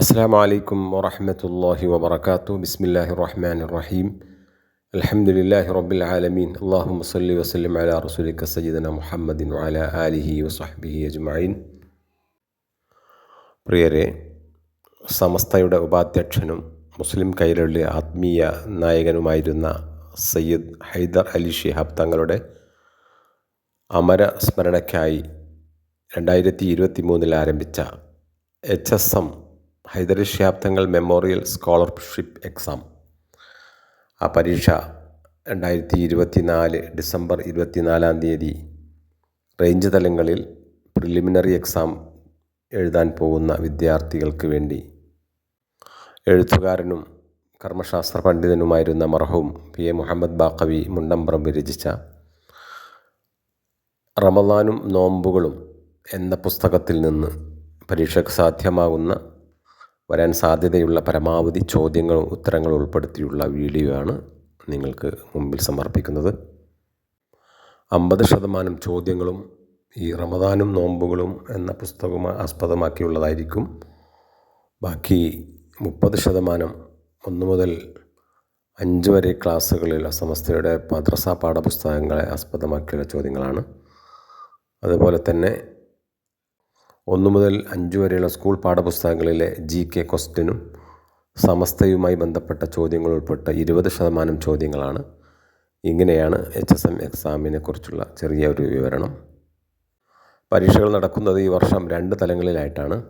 അസ്സാം വലൈക്കും വറഹമത്തല്ലാഹി വാത്തു ബിസ്മില്ലാഹി റഹ്മാൻ റഹീം. അലഹമുല്ലാഹി റബ്ബിൽ ആലമീൻ. അള്ളാഹു വസ്ലി വസ്ലം അല റസുലിക്ക സജിദന മുഹമ്മദിൻ അല ആലിഹി വസ്ബിഹി അജ്മായിൻ പ്രിയരെ സമസ്തയുടെ ഉപാധ്യക്ഷനും മുസ്ലിം കൈരളിലെ ആത്മീയ നായകനുമായിരുന്ന സയ്യിദ് ഹൈദർ അലി ഷിഹാബ് തങ്ങളുടെ അമര സ്മരണയ്ക്കായി രണ്ടായിരത്തി ഇരുപത്തി മൂന്നിൽ ആരംഭിച്ച H S M Thangal memorial scholarship exam. ആ പരീക്ഷ രണ്ടായിരത്തി ഇരുപത്തി നാല് ഡിസംബർ ഇരുപത്തിനാലാം തീയതി റേഞ്ച് തലങ്ങളിൽ പ്രിലിമിനറി എക്സാം എഴുതാൻ പോകുന്ന വിദ്യാർത്ഥികൾക്ക് വേണ്ടി. എഴുത്തുകാരനും കർമ്മശാസ്ത്ര പണ്ഡിതനുമായിരുന്ന മർഹൂം പി എ മുഹമ്മദ് ബാക്കവി മുണ്ടംപറമ്പ് രചിച്ച റമദാനും നോമ്പുകളും എന്ന പുസ്തകത്തിൽ നിന്ന് പരീക്ഷയ്ക്ക് സാധ്യമാകുന്ന വരാൻ സാധ്യതയുള്ള പരമാവധി ചോദ്യങ്ങളും ഉത്തരങ്ങളും ഉൾപ്പെടുത്തിയുള്ള വീഡിയോ ആണ് നിങ്ങൾക്ക് മുമ്പിൽ സമർപ്പിക്കുന്നത്. അമ്പത് ശതമാനം ചോദ്യങ്ങളും ഈ റമദാനും നോമ്പുകളും എന്ന പുസ്തകം ആസ്പദമാക്കിയുള്ളതായിരിക്കും. ബാക്കി മുപ്പത് ശതമാനം ഒന്ന് മുതൽ അഞ്ച് വരെ ക്ലാസ്സുകളിൽ സമസ്തയുടെ മദ്രസ പാഠപുസ്തകങ്ങളെ ആസ്പദമാക്കിയുള്ള ചോദ്യങ്ങളാണ്. അതുപോലെ തന്നെ ഒന്ന് മുതൽ അഞ്ച് വരെയുള്ള സ്കൂൾ പാഠപുസ്തകങ്ങളിലെ ജി കെ ക്വസ്റ്റ്യനും സമസ്തയുമായി ബന്ധപ്പെട്ട ചോദ്യങ്ങൾ ഉൾപ്പെട്ട ഇരുപത് ശതമാനം ചോദ്യങ്ങളാണ്. ഇങ്ങനെയാണ് എച്ച് എസ് എം എക്സാമിനെക്കുറിച്ചുള്ള ചെറിയ ഒരു വിവരണം. പരീക്ഷകൾ നടക്കുന്നത് ഈ വർഷം രണ്ട് തലങ്ങളിലായിട്ടാണ്.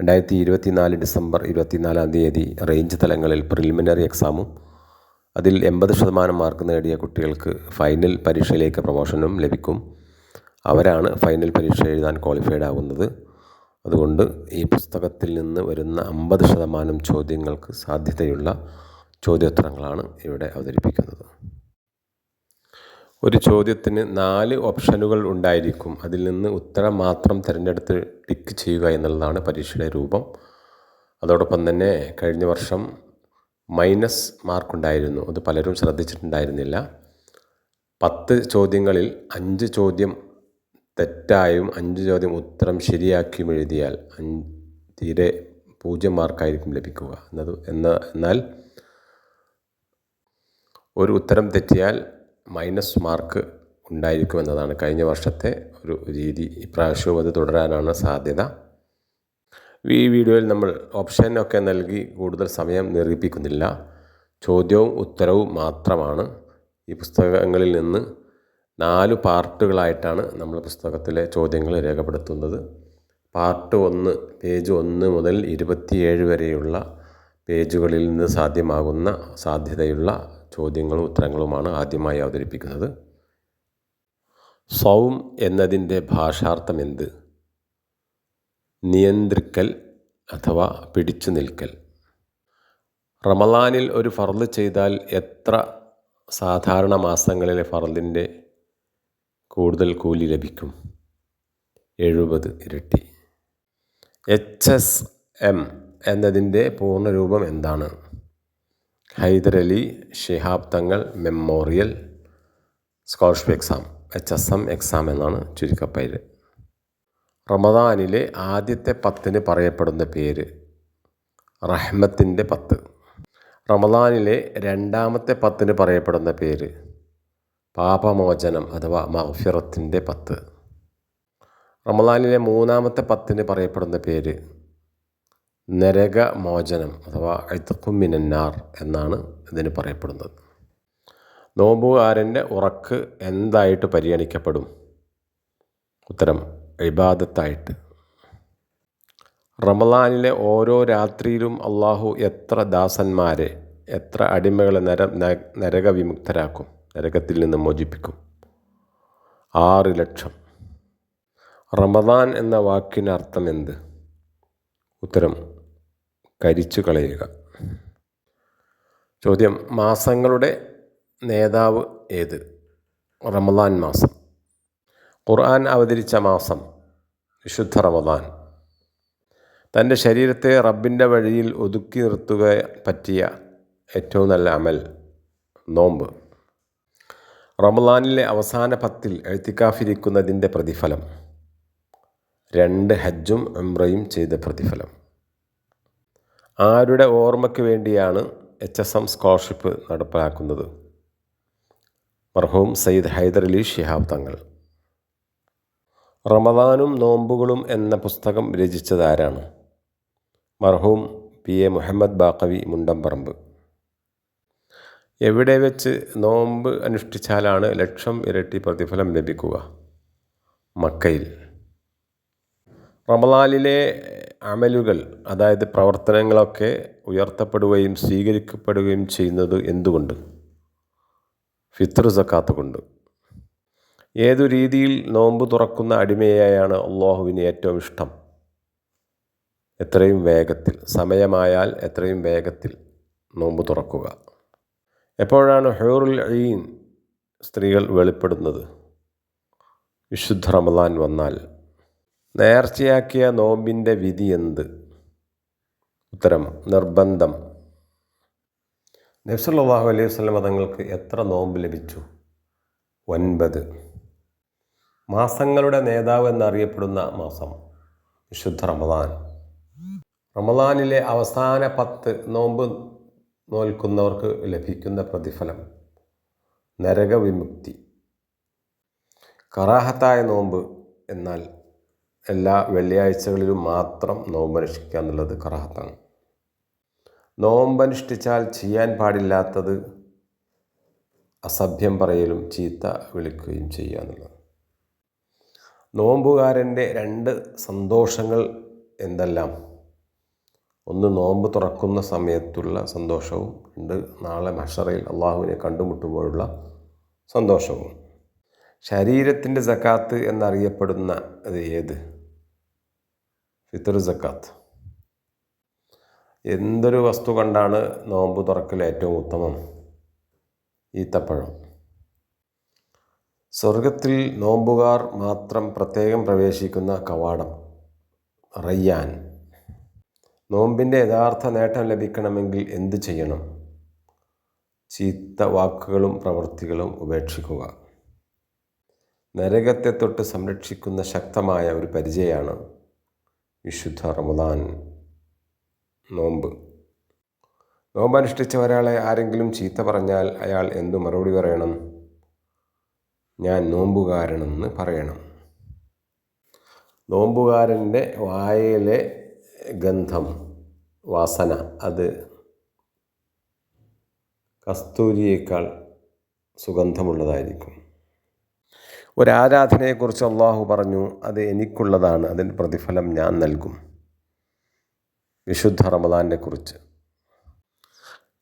രണ്ടായിരത്തി ഇരുപത്തി നാല് ഡിസംബർ ഇരുപത്തിനാലാം തീയതി റേഞ്ച് തലങ്ങളിൽ പ്രിലിമിനറി എക്സാമും അതിൽ എൺപത് ശതമാനം മാർക്ക് നേടിയ കുട്ടികൾക്ക് ഫൈനൽ പരീക്ഷയിലേക്ക് പ്രൊമോഷനും ലഭിക്കും. അവരാണ് ഫൈനൽ പരീക്ഷ എഴുതാൻ ക്വാളിഫൈഡ് ആകുന്നത്. അതുകൊണ്ട് ഈ പുസ്തകത്തിൽ നിന്ന് വരുന്ന അമ്പത് ശതമാനം ചോദ്യങ്ങൾക്ക് സാധ്യതയുള്ള ചോദ്യോത്തരങ്ങളാണ് ഇവിടെ അവതരിപ്പിക്കുന്നത്. ഒരു ചോദ്യത്തിന് നാല് ഓപ്ഷനുകൾ ഉണ്ടായിരിക്കും. അതിൽ നിന്ന് ഉത്തരം മാത്രം തിരഞ്ഞെടുത്ത് ടിക്ക് ചെയ്യുക എന്നുള്ളതാണ് പരീക്ഷയുടെ രൂപം. അതോടൊപ്പം തന്നെ കഴിഞ്ഞ വർഷം മൈനസ് മാർക്കുണ്ടായിരുന്നു അത് പലരും ശ്രദ്ധിച്ചിട്ടുണ്ടായിരുന്നില്ല. പത്ത് ചോദ്യങ്ങളിൽ അഞ്ച് ചോദ്യം തെറ്റായും അഞ്ച് ചോദ്യം ഉത്തരം ശരിയാക്കിയും എഴുതിയാൽ തീരെ പൂജ്യം മാർക്കായിരിക്കും ലഭിക്കുക. എന്നത് എന്ന എന്നാൽ ഒരു ഉത്തരം തെറ്റിയാൽ മൈനസ് മാർക്ക് ഉണ്ടായിരിക്കും എന്നതാണ്. കഴിഞ്ഞ വർഷത്തെ ഒരു രീതി ഇപ്രാവശ്യവും അത് തുടരാനാണ് സാധ്യത. ഈ വീഡിയോയിൽ നമ്മൾ ഓപ്ഷനൊക്കെ നൽകി കൂടുതൽ സമയം നിർമ്മിപ്പിക്കുന്നില്ല ചോദ്യവും ഉത്തരവും മാത്രമാണ്. ഈ പുസ്തകങ്ങളിൽ നിന്ന് നാല് പാർട്ടുകളായിട്ടാണ് നമ്മൾ പുസ്തകത്തിലെ ചോദ്യങ്ങൾ രേഖപ്പെടുത്തുന്നത്. പാർട്ട് ഒന്ന് പേജ് ഒന്ന് മുതൽ ഇരുപത്തിയേഴ് വരെയുള്ള പേജുകളിൽ നിന്ന് സാധ്യമാകുന്ന സാധ്യതയുള്ള ചോദ്യങ്ങളും ഉത്തരങ്ങളുമാണ് ആദ്യമായി അവതരിപ്പിക്കുന്നത്. സൗം എന്നതിന്റെ ഭാഷാർത്ഥം എന്ത്? നിയന്ത്രിക്കൽ അഥവാ പിടിച്ചു നിൽക്കൽ. റമലാനിൽ ഒരു ഫർദ് ചെയ്താൽ എത്ര സാധാരണ മാസങ്ങളിലെ ഫർദിന്റെ കൂടുതൽ കൂലി ലഭിക്കും. എഴുപത് ഇരട്ടി. എച്ച് എസ് എം എന്നതിന്റെ പൂർണരൂപം എന്താണ്? Hyderali Shihab Thangal memorial scholarship exam H S M exam എന്നാണ് ചുരുക്കപ്പേര്. റമദാനിലെ ആദ്യത്തെ പത്തിന് പറയപ്പെടുന്ന പേര് റഹ്മത്തിന്റെ പത്ത്. റമദാനിലെ രണ്ടാമത്തെ പത്തിന് പറയപ്പെടുന്ന പേര് പാപമോചനം അഥവാ മഹഫിറത്തിന്റെ പത്ത്. റമദാനിലെ മൂന്നാമത്തെ പത്തിന് പറയപ്പെടുന്ന പേര് നരകമോചനം അഥവാ അഴുത്തക്കുമ്മിനാർ എന്നാണ് ഇതിന് പറയപ്പെടുന്നത്. നോമ്പുകാരന്റെ ഉറക്ക് എന്തായിട്ട് പരിഗണിക്കപ്പെടും? ഉത്തരം ഇബാദത്തായിട്ട്. റമലാനിലെ ഓരോ രാത്രിയിലും അള്ളാഹു എത്ര ദാസന്മാരെ എത്ര അടിമകളെ നര നരകവിമുക്തരാക്കും? നരകത്തിൽ നിന്ന് മോചിപ്പിക്കും. ആറ് ലക്ഷം. റമദാൻ എന്ന വാക്കിന് അർത്ഥം എന്ത്? ഉത്തരം കരിച്ചു കളയുക. ചോദ്യം മാസങ്ങളുടെ നേതാവ് ഏത്? റമദാൻ മാസം. ഖുർആൻ അവതരിച്ച മാസം വിശുദ്ധ റമദാൻ. തന്റെ ശരീരത്തെ റബ്ബിന്റെ വഴിയിൽ ഒതുക്കി നിർത്തുക പറ്റിയ ഏറ്റവും നല്ല അമൽ നോമ്പ്. റമദാനിലെ അവസാന പത്തിൽ എഴുത്തിക്കാഫിരിക്കുന്നതിന്റെ പ്രതിഫലം. രണ്ട് ഹജ്ജും ഉംറയും ചെയ്ത പ്രതിഫലം. ആരുടെ ഓർമ്മയ്ക്ക് വേണ്ടിയാണ് എച്ച് എസ് എം സ്കോളർഷിപ്പ് നടപ്പിലാക്കുന്നത് മർഹൂം സയ്യിദ് ഹൈദർ അലി ഷിഹാബ് തങ്ങൾ. റമദാനും നോമ്പുകളും എന്ന പുസ്തകം രചിച്ചതാരാണ് മർഹൂം പി എ മുഹമ്മദ് ബാക്കവി മുണ്ടംപറമ്പ്. എവിടെ വെച്ച് നോമ്പ് അനുഷ്ഠിച്ചാലാണ് ലക്ഷം ഇരട്ടി പ്രതിഫലം ലഭിക്കുക? മക്കയിൽ. റമലാലിലെ അമലുകൾ അതായത് പ്രവർത്തനങ്ങളൊക്കെ ഉയർത്തപ്പെടുകയും സ്വീകരിക്കപ്പെടുകയും ചെയ്യുന്നത് എന്തുകൊണ്ട്? ഫിത്ർ സക്കാത്ത് കൊണ്ട്. ഏതു രീതിയിൽ നോമ്പ് തുറക്കുന്ന അടിമയായാണ് അള്ളാഹുവിന് ഏറ്റവും ഇഷ്ടം? എത്രയും വേഗത്തിൽ. സമയമായാൽ എത്രയും വേഗത്തിൽ നോമ്പ് തുറക്കുക. എപ്പോഴാണ് ഹെയറുൽ അയീൻ സ്ത്രീകൾ വെളിപ്പെടുന്നത്? വിശുദ്ധ റമദാൻ വന്നാൽ നേർച്ചയാക്കിയ നോമ്പിന്റെ വിധി എന്ത്? ഉത്തരം നിർബന്ധം. നബ്സല്ലാഹു അലൈഹി വസ്ലം തങ്ങൾക്ക് എത്ര നോമ്പ് ലഭിച്ചു? ഒൻപത്. മാസങ്ങളുടെ നേതാവ് എന്നറിയപ്പെടുന്ന മാസം വിശുദ്ധ റമദാൻ. റമദാനിലെ അവസാന പത്ത് നോമ്പ് നോൽക്കുന്നവർക്ക് ലഭിക്കുന്ന പ്രതിഫലം നരകവിമുക്തി. കറാഹത്തായ നോമ്പ് എന്നാൽ എല്ലാ വെള്ളിയാഴ്ചകളിലും മാത്രം നോമ്പനുഷ്ഠിക്കുക എന്നുള്ളത് കറാഹത്താണ്. നോമ്പനുഷ്ഠിച്ചാൽ ചെയ്യാൻ പാടില്ലാത്തത് അസഭ്യം പറയലും ചീത്ത വിളിക്കുകയും ചെയ്യുക എന്നുള്ളത് നോമ്പുകാരന്റെ രണ്ട് സന്തോഷങ്ങൾ എന്തെല്ലാം? ഒന്ന് നോമ്പ് തുറക്കുന്ന സമയത്തുള്ള സന്തോഷവും ഉണ്ട്. നാളെ മഷറയിൽ അള്ളാഹുവിനെ കണ്ടുമുട്ടുമ്പോഴുള്ള സന്തോഷവും. ശരീരത്തിന്റെ സക്കാത്ത് എന്നറിയപ്പെടുന്ന അത് ഏത്? ഫിത്തർ സക്കാത്ത്. എന്തൊരു വസ്തു കണ്ടാണ് നോമ്പ് തുറക്കൽ ഏറ്റവും ഉത്തമം? ഈത്തപ്പഴം. സ്വർഗത്തിൽ നോമ്പുകാർ മാത്രം പ്രത്യേകം പ്രവേശിക്കുന്ന കവാടം. റയ്യാൻ. നോമ്പിന്റെ യഥാർത്ഥ നേട്ടം ലഭിക്കണമെങ്കിൽ എന്ത് ചെയ്യണം? ചീത്ത വാക്കുകളും പ്രവൃത്തികളും ഉപേക്ഷിക്കുക. നരകത്തെ തൊട്ട് സംരക്ഷിക്കുന്ന ശക്തമായ ഒരു പരിചയമാണ് വിശുദ്ധ റമദാൻ നോമ്പ്. നോമ്പ് അനുഷ്ഠിച്ച ഒരാളെ ആരെങ്കിലും ചീത്ത പറഞ്ഞാൽ അയാൾ എന്തു മറുപടി പറയണം? ഞാൻ നോമ്പുകാരനെന്ന് പറയണം. നോമ്പുകാരന്റെ വായയിലെ ഗന്ധം വാസന അത് കസ്തൂരിയേക്കാൾ സുഗന്ധമുള്ളതായിരിക്കും. ഒരാരാധനയെക്കുറിച്ച് അള്ളാഹു പറഞ്ഞു അത് എനിക്കുള്ളതാണ് അതിന് പ്രതിഫലം ഞാൻ നൽകും. വിശുദ്ധ റമദാനെ കുറിച്ച്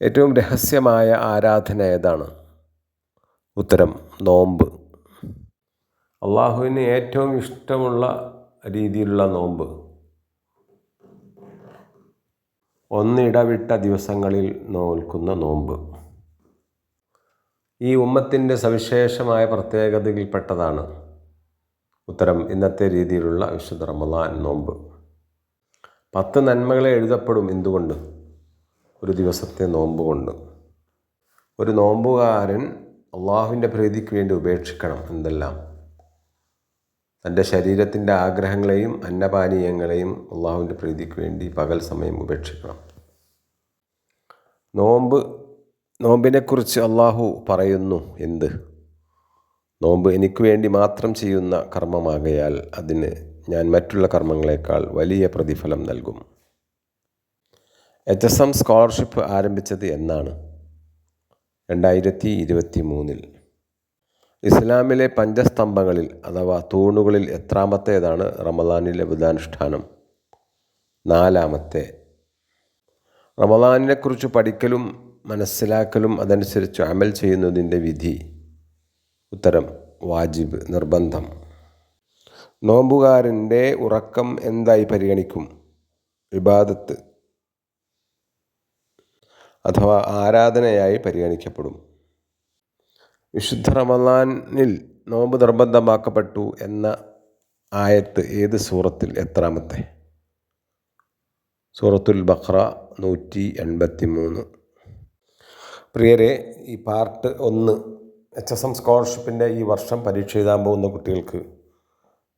ഏറ്റവും രഹസ്യമായ ആരാധന ഏതാണ്? ഉത്തരം നോമ്പ്. അള്ളാഹുവിന് ഏറ്റവും ഇഷ്ടമുള്ള രീതിയിലുള്ള നോമ്പ്. ഒന്നിടവിട്ട ദിവസങ്ങളിൽ നോൽക്കുന്ന നോമ്പ്. ഈ ഉമ്മത്തിന്റെ സവിശേഷമായ പ്രത്യേകതയിൽപ്പെട്ടതാണ് ഉത്തരം ഇന്നത്തെ രീതിയിലുള്ള വിശുദ്ധ റമദാൻ നോമ്പ്. പത്ത് നന്മകളെ എഴുതപ്പെടും എന്തുകൊണ്ട്? ഒരു ദിവസത്തെ നോമ്പ് കൊണ്ട്. ഒരു നോമ്പുകാരൻ അള്ളാഹുവിന്റെ പ്രീതിക്ക് വേണ്ടി ഉപേക്ഷിക്കണം എന്തെല്ലാം? തന്റെ ശരീരത്തിന്റെ ആഗ്രഹങ്ങളെയും അന്നപാനീയങ്ങളെയും അള്ളാഹുവിന്റെ പ്രീതിക്ക് വേണ്ടി പകൽ സമയം ഉപേക്ഷിക്കണം. നോമ്പ് നോമ്പിനെക്കുറിച്ച് അള്ളാഹു പറയുന്നു എന്ത്? നോമ്പ് എനിക്ക് വേണ്ടി മാത്രം ചെയ്യുന്ന കർമ്മമാകയാൽ അതിന് ഞാൻ മറ്റുള്ള കർമ്മങ്ങളെക്കാൾ വലിയ പ്രതിഫലം നൽകും. എച്ച് എസ് എം സ്കോളർഷിപ്പ് ആരംഭിച്ചത് എന്നാണ്. രണ്ടായിരത്തി ഇരുപത്തി മൂന്നിൽ ഇസ്ലാമിലെ പഞ്ചസ്തംഭങ്ങളിൽ അഥവാ തൂണുകളിൽ എത്രാമത്തേതാണ് റമദാനിലെ വ്രതാനുഷ്ഠാനം നാലാമത്തെ. റമദാനിനെക്കുറിച്ച് പഠിക്കലും മനസ്സിലാക്കലും അതനുസരിച്ച് അമൽ ചെയ്യുന്നതിന്റെ വിധി. ഉത്തരം വാജിബ് നിർബന്ധം. നോമ്പുകാരന്റെ ഉറക്കം എന്തായി പരിഗണിക്കും? വിവാദത്ത് അഥവാ ആരാധനയായി പരിഗണിക്കപ്പെടും. വിശുദ്ധ റമദാനിൽ നോമ്പ് നിർബന്ധമാക്കപ്പെട്ടു എന്ന ആയത്ത് ഏത് സൂറത്തിൽ എത്രാമത്തെ? സൂറത്തുൽ ബഖ്ര നൂറ്റി എൺപത്തി മൂന്ന് പ്രിയരെ ഈ പാർട്ട് ഒന്ന് എച്ച് എസ് എം സ്കോളർഷിപ്പിന്റെ ഈ വർഷം പരീക്ഷ എഴുതാൻ പോകുന്ന കുട്ടികൾക്ക്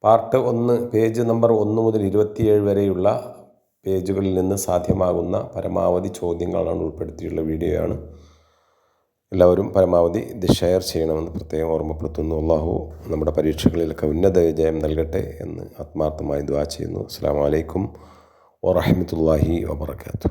പാർട്ട് ഒന്ന് പേജ് നമ്പർ ഒന്ന് മുതൽ ഇരുപത്തിയേഴ് വരെയുള്ള പേജുകളിൽ നിന്ന് സാധ്യമാകുന്ന പരമാവധി ചോദ്യങ്ങളാണ് ഉൾപ്പെടുത്തിയുള്ള വീഡിയോയാണ്. എല്ലാവരും പരമാവധി ഇത് ഷെയർ ചെയ്യണമെന്ന് പ്രത്യേകം ഓർമ്മപ്പെടുത്തുന്നു. അള്ളാഹു നമ്മുടെ പരീക്ഷകളിലൊക്കെ ഉന്നത വിജയം നൽകട്ടെ എന്ന് ആത്മാർത്ഥമായി ദ്വാ ചെയ്യുന്നു. അസ്സാം വലൈക്കും വറഹമത്തല്ലാഹി വാബർക്കാത്തു